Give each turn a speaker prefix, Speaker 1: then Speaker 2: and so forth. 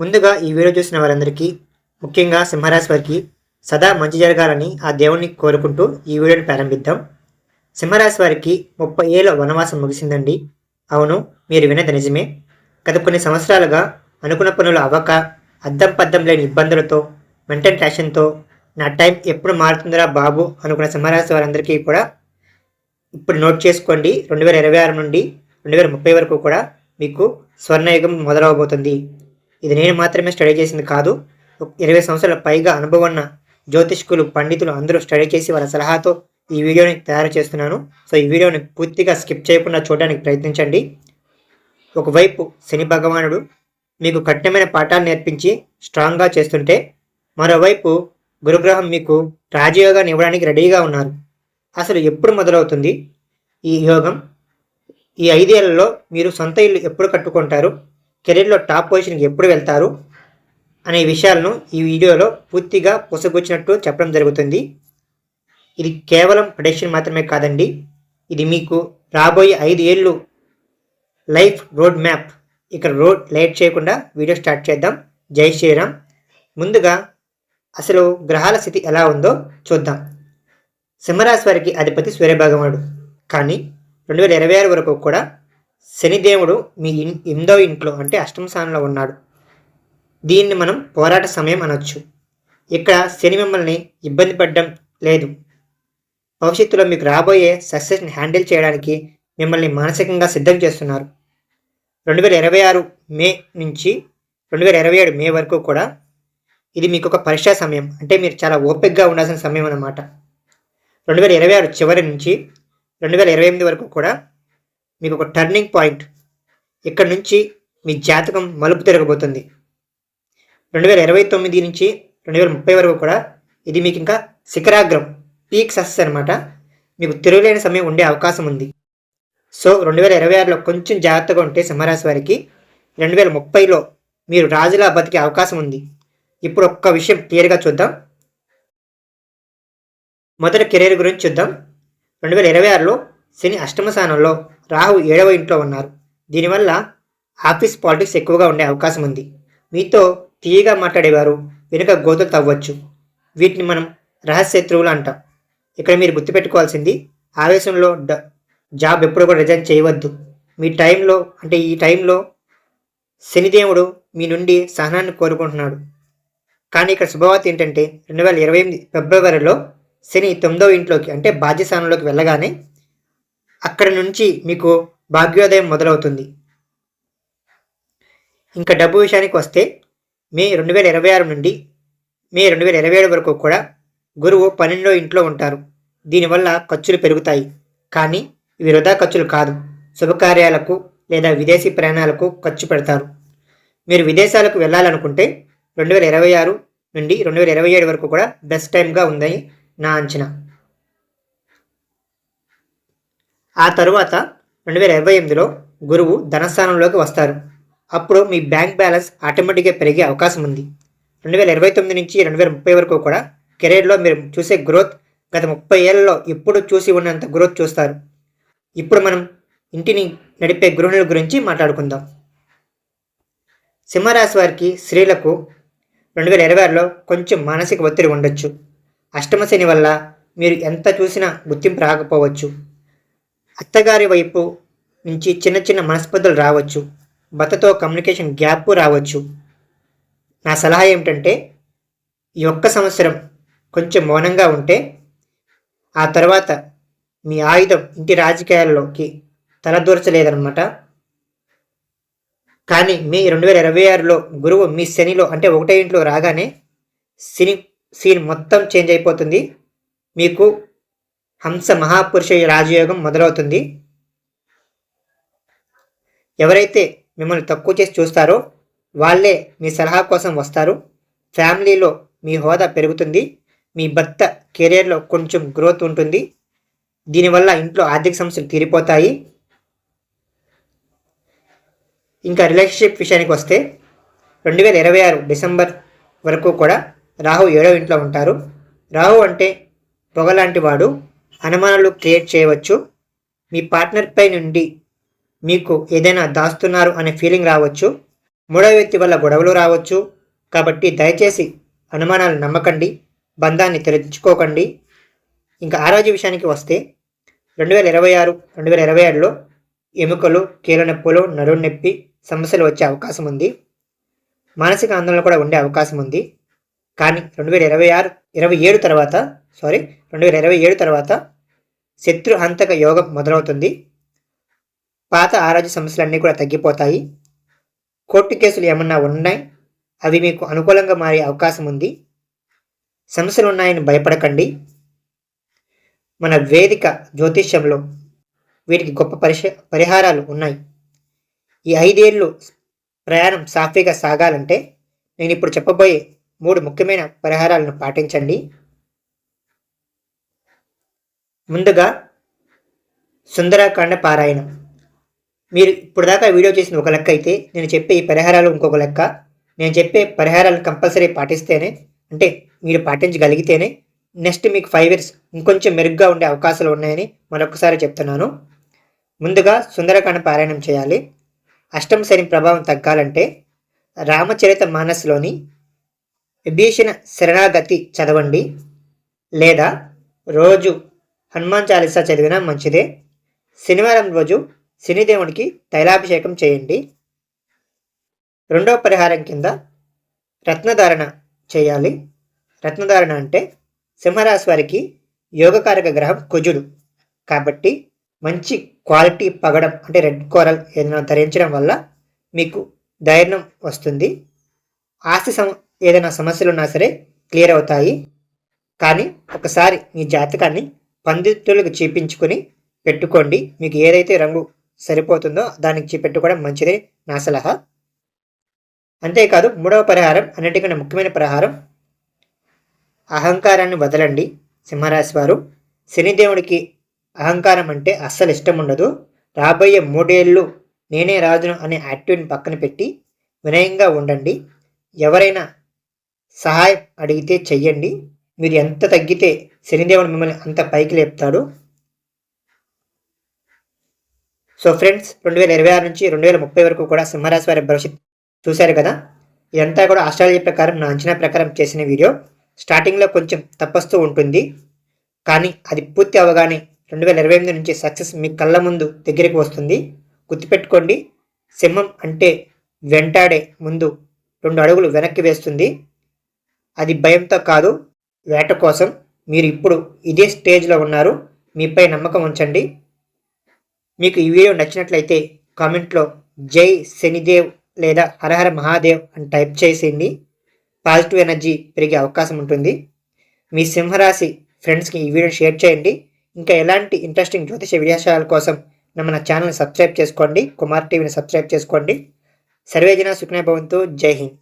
Speaker 1: ముందుగా ఈ వీడియో చూసిన వారందరికీ ముఖ్యంగా సింహరాశి వారికి సదా మంచి జరగాలని ఆ దేవుణ్ణి కోరుకుంటూ ఈ వీడియోని ప్రారంభిద్దాం. సింహరాశి వారికి ముప్పై ఏళ్ళ వనవాసం ముగిసిందండి. అవును మీరు వినేది నిజమే. గత కొన్ని సంవత్సరాలుగా అనుకున్న పనులు అవ్వక అద్దం పద్దం లేని ఇబ్బందులతో మెంటల్ టెన్షన్తో నా టైం ఎప్పుడు మారుతుందిరా బాబు అనుకున్న సింహరాశి వారందరికీ కూడా ఇప్పుడు నోట్ చేసుకోండి. రెండు వేల ఇరవై ఆరు నుండి రెండు వేల ముప్పై వరకు కూడా మీకు స్వర్ణయుగం మొదలవబోతుంది. ఇది నేను మాత్రమే స్టడీ చేసింది కాదు. ఇరవై సంవత్సరాల పైగా అనుభవం ఉన్న జ్యోతిష్కులు పండితులు అందరూ స్టడీ చేసి వాళ్ళ సలహాతో ఈ వీడియోని తయారు చేస్తున్నాను. సో ఈ వీడియోని పూర్తిగా స్కిప్ చేయకుండా చూడడానికి ప్రయత్నించండి. ఒకవైపు శని భగవానుడు మీకు కఠినమైన పాఠాలు నేర్పించి స్ట్రాంగ్గా చేస్తుంటే మరోవైపు గురుగ్రహం మీకు రాజయోగాన్ని ఇవ్వడానికి రెడీగా ఉన్నారు. అసలు ఎప్పుడు మొదలవుతుంది ఈ యోగం? ఈ ఐదేళ్ళలో మీరు సొంత ఇల్లు ఎప్పుడు కట్టుకుంటారు? కెరీర్లో టాప్ పొజిషన్కి ఎప్పుడు వెళ్తారు అనే విషయాలను ఈ వీడియోలో పూర్తిగా పొసగుచ్చినట్టు చెప్పడం జరుగుతుంది. ఇది కేవలం ప్రొడక్షన్ మాత్రమే కాదండి. ఇది మీకు రాబోయే ఐదు ఏళ్ళు లైఫ్ రోడ్ మ్యాప్. ఇక్కడ రోడ్ లైట్ చేయకుండా వీడియో స్టార్ట్ చేద్దాం. జై శ్రీరామ్. ముందుగా అసలు గ్రహాల స్థితి ఎలా ఉందో చూద్దాం. సింహరాశి వారికి అధిపతి సూర్యభగవానుడు. కానీ రెండు వేల ఇరవై ఆరు వరకు కూడా శనిదేవుడు మీ ఇన్ ఎనిమిదో ఇంట్లో అంటే అష్టమ స్థానంలో ఉన్నాడు. దీన్ని మనం పోరాట సమయం అనొచ్చు. ఇక్కడ శని మిమ్మల్ని ఇబ్బంది పడడం లేదు. భవిష్యత్తులో మీకు రాబోయే సక్సెస్ని హ్యాండిల్ చేయడానికి మిమ్మల్ని మానసికంగా సిద్ధం చేస్తున్నారు. రెండు వేల ఇరవై ఆరు మే నుంచి రెండు వేల ఇరవై ఏడు మే వరకు కూడా ఇది మీకు ఒక పరీక్షా సమయం. అంటే మీరు చాలా ఓపికగా ఉండాల్సిన సమయం అన్నమాట. రెండు వేల ఇరవై ఆరు చివరి నుంచి రెండు వేల ఇరవై ఎనిమిది వరకు కూడా మీకు ఒక టర్నింగ్ పాయింట్ ఇక్కడ నుంచి మీ జాతకం మలుపు తిరగబోతుంది. రెండు వేల ఇరవై తొమ్మిది నుంచి రెండు వేల ముప్పై వరకు కూడా ఇది మీకు ఇంకా శిఖరాగ్రం పీక్ సక్సెస్ అనమాట మీకు తిరుగులేని సమయం ఉండే అవకాశం ఉంది. సో రెండు వేల ఇరవై ఆరులో కొంచెం జాగ్రత్తగా ఉంటే సింహరాశి వారికి రెండు వేల ముప్పైలో మీరు రాజులా బతికే అవకాశం ఉంది. ఇప్పుడు ఒక్క విషయం క్లియర్గా చూద్దాం. మొదటి కెరీర్ గురించి చూద్దాం. రెండు వేల ఇరవై ఆరులో శని అష్టమ స్థానంలో రాహు ఏడవ ఇంట్లో ఉన్నారు. దీనివల్ల ఆఫీస్ పాలిటిక్స్ ఎక్కువగా ఉండే అవకాశం ఉంది. మీతో తీయగా మాట్లాడేవారు వెనుక గోతులు తవ్వచ్చు. వీటిని మనం రహస్యత్రువులు అంటాం. ఇక్కడ మీరు గుర్తుపెట్టుకోవాల్సింది ఆవేశంలో డ జాబ్ ఎప్పుడు కూడా రిజైన్ చేయవద్దు. మీ టైంలో అంటే ఈ టైంలో శనిదేవుడు మీ నుండి సహనాన్ని కోరుకుంటున్నాడు. కానీ ఇక్కడ శుభవార్త ఏంటంటే రెండు వేల ఇరవై ఎనిమిది ఫిబ్రవరిలో శని తొమ్మిదవ ఇంట్లోకి అంటే బాధ్యస్థానంలోకి వెళ్ళగానే అక్కడి నుంచి మీకు భాగ్యోదయం మొదలవుతుంది. ఇంకా డబ్బు విషయానికి వస్తే మే రెండు వేల ఇరవై ఆరు నుండి మే రెండు వేల ఇరవై ఏడు వరకు కూడా గురువు పన్నెండో ఇంట్లో ఉంటారు. దీనివల్ల ఖర్చులు పెరుగుతాయి. కానీ ఇవి వృధా ఖర్చులు కాదు. శుభకార్యాలకు లేదా విదేశీ ప్రయాణాలకు ఖర్చు పెడతారు. మీరు విదేశాలకు వెళ్ళాలనుకుంటే రెండు వేల ఇరవై ఆరు నుండి రెండు వేల ఇరవై ఏడు వరకు కూడా బెస్ట్ టైంగా ఉందని నా అంచనా. ఆ తరువాత రెండు వేల ఇరవై ఎనిమిదిలో గురువు ధనస్థానంలోకి వస్తారు. అప్పుడు మీ బ్యాంక్ బ్యాలెన్స్ ఆటోమేటిక్గా పెరిగే అవకాశం ఉంది. రెండు వేల ఇరవై తొమ్మిది నుంచి రెండు వేల ముప్పై వరకు కూడా కెరీర్లో మీరు చూసే గ్రోత్ గత ముప్పై ఏళ్ళలో ఎప్పుడు చూసి ఉన్నంత గ్రోత్ చూస్తారు. ఇప్పుడు మనం ఇంటిని నడిపే గృహిణుల గురించి మాట్లాడుకుందాం. సింహరాశి వారికి స్త్రీలకు రెండు వేల ఇరవై ఆరులో కొంచెం మానసిక ఒత్తిడి ఉండొచ్చు. అష్టమ శని వల్ల మీరు ఎంత చూసినా గుర్తింపు రాకపోవచ్చు. అత్తగారి వైపు నుంచి చిన్న చిన్న మనస్పర్ధలు రావచ్చు. భర్తతో కమ్యూనికేషన్ గ్యాప్ రావచ్చు. నా సలహా ఏమిటంటే ఈ ఒక్క సంవత్సరం కొంచెం మౌనంగా ఉంటే ఆ తర్వాత మీ ఆయుధం ఇంటి రాజకీయాల్లోకి తలదూర్చలేదన్నమాట. కానీ మీ రెండు వేల ఇరవై ఆరులో గురువు మీ శనిలో అంటే ఒకటే ఇంట్లో రాగానే సిని సీన్ మొత్తం చేంజ్ అయిపోతుంది. మీకు హంస మహాపురుష రాజయోగం మొదలవుతుంది. ఎవరైతే మిమ్మల్ని తక్కువ చేసి చూస్తారో వాళ్ళే మీ సలహా కోసం వస్తారు. ఫ్యామిలీలో మీ హోదా పెరుగుతుంది. మీ భర్త కెరియర్లో కొంచెం గ్రోత్ ఉంటుంది. దీనివల్ల ఇంట్లో ఆర్థిక సమస్యలు తీరిపోతాయి. ఇంకా రిలేషన్షిప్ విషయానికి వస్తే రెండు వేల ఇరవై ఆరు డిసెంబర్ వరకు కూడా రాహు ఏడవ ఇంట్లో ఉంటారు. రాహు అంటే పొగలాంటి వాడు అనుమానాలు క్రియేట్ చేయవచ్చు. మీ పార్ట్నర్పై నుండి మీకు ఏదైనా దాస్తున్నారు అనే ఫీలింగ్ రావచ్చు. మూడవ వ్యక్తి వల్ల గొడవలు రావచ్చు. కాబట్టి దయచేసి అనుమానాలు నమ్మకండి. బంధాన్ని తెరుచుకోకండి. ఇంకా ఆరోగ్య విషయానికి వస్తే రెండు వేల ఇరవై ఆరు రెండు వేల ఇరవై ఆరులో ఎముకలు కీళ్ళ నొప్పులు నడుము నొప్పి సమస్యలు వచ్చే అవకాశం ఉంది. మానసిక ఆందోళన కూడా ఉండే అవకాశం ఉంది. కానీ రెండు వేల ఇరవై ఆరు ఇరవై ఏడు తర్వాత సారీ రెండు వేల ఇరవై ఏడు తర్వాత శత్రు హంతక యోగం మొదలవుతుంది. పాత ఆరోగ్య సమస్యలన్నీ కూడా తగ్గిపోతాయి. కోర్టు కేసులు ఏమన్నా ఉన్నాయి? అవి మీకు అనుకూలంగా మారే అవకాశం ఉంది. సమస్యలు ఉన్నాయని భయపడకండి. మన వేదిక జ్యోతిష్యంలో వీటికి గొప్ప పరిష పరిహారాలు ఉన్నాయి. ఈ ఐదేళ్ళు ప్రయాణం సాఫీగా సాగాలంటే నేను ఇప్పుడు చెప్పబోయే మూడు ముఖ్యమైన పరిహారాలను పాటించండి. ముందుగా సుందరకాండ పారాయణం. మీరు ఇప్పుడు దాకా వీడియో చేసిన ఒక లెక్క అయితే నేను చెప్పే ఈ పరిహారాలు ఇంకొక లెక్క. నేను చెప్పే పరిహారాలను కంపల్సరీ పాటిస్తేనే అంటే మీరు పాటించగలిగితేనే నెక్స్ట్ మీకు ఫైవ్ ఇయర్స్ ఇంకొంచెం మెరుగ్గా ఉండే అవకాశాలు ఉన్నాయని మరొకసారి చెప్తున్నాను. ముందుగా సుందరకాండ పారాయణం చేయాలి. అష్టమ శని ప్రభావం తగ్గాలంటే రామచరిత మానస్లోని విభీషణ శరణాగతి చదవండి. లేదా రోజు హనుమాన్ చాలీసా చదివినా మంచిదే. శనివారం రోజు శనిదేవునికి తైలాభిషేకం చేయండి. రెండవ పరిహారం కింద రత్నధారణ చేయాలి. రత్నధారణ అంటే సింహరాశి వారికి యోగకారక గ్రహం కుజుడు. కాబట్టి మంచి క్వాలిటీ పగడం అంటే రెడ్ కోరల్ ఏదైనా ధరించడం వల్ల మీకు ధైర్యం వస్తుంది. ఆస్తి సమ ఏదైనా సమస్యలు ఉన్నా సరే క్లియర్ అవుతాయి. కానీ ఒకసారి మీ జాతకాన్ని పండితులకు చూపించుకొని పెట్టుకోండి. మీకు ఏదైతే రంగు సరిపోతుందో దానికి పెట్టుకోవడం మంచిదే. నా సలహా. అంతేకాదు మూడవ పరిహారం అన్నిటికన్నా ముఖ్యమైన పరిహారం అహంకారాన్ని వదలండి. సింహరాశి వారు శనిదేవుడికి అహంకారం అంటే అస్సలు ఇష్టం ఉండదు. రాబోయే మూడేళ్ళు నేనే రాజును అనే యాక్టివ్ని పక్కన పెట్టి వినయంగా ఉండండి. ఎవరైనా సహాయం అడిగితే చెయ్యండి. మీరు ఎంత తగ్గితే శనిదేవుడు మిమ్మల్ని అంత పైకి లేపుతాడు? సో ఫ్రెండ్స్ రెండు వేల ఇరవై ఆరు నుంచి రెండు వేల ముప్పై వరకు కూడా సింహరాశి వారి భవిష్యత్ చూశారు కదా? ఇదంతా కూడా ఆస్ట్రాలజీ ప్రకారం నా అంచనా ప్రకారం చేసిన వీడియో. స్టార్టింగ్లో కొంచెం తప్పస్తూ ఉంటుంది. కానీ అది పూర్తి అవగానే రెండు వేల ఇరవై ఎనిమిది నుంచి సక్సెస్ మీ కళ్ళ ముందు దగ్గరికి వస్తుంది. గుర్తుపెట్టుకోండి సింహం అంటే వెంటాడే ముందు రెండు అడుగులు వెనక్కి వేస్తుంది. అది భయంతో కాదు వేట కోసం మీరు ఇప్పుడు ఇదే స్టేజ్లో ఉన్నారు. మీపై నమ్మకం ఉంచండి. మీకు ఈ వీడియో నచ్చినట్లయితే కామెంట్లో జై శనిదేవ్ లేదా హరహర మహాదేవ్ అని టైప్ చేసింది పాజిటివ్ ఎనర్జీ పెరిగే అవకాశం ఉంటుంది. మీ సింహరాశి ఫ్రెండ్స్కి ఈ వీడియో షేర్ చేయండి. ఇంకా ఎలాంటి ఇంట్రెస్టింగ్ జ్యోతిష విన్యాసాల కోసం మన ఛానల్ని సబ్స్క్రైబ్ చేసుకోండి. కుమార్ టీవీని సబ్స్క్రైబ్ చేసుకోండి. సర్వేజన సుఖ్నే భవంతు. జై హింద్.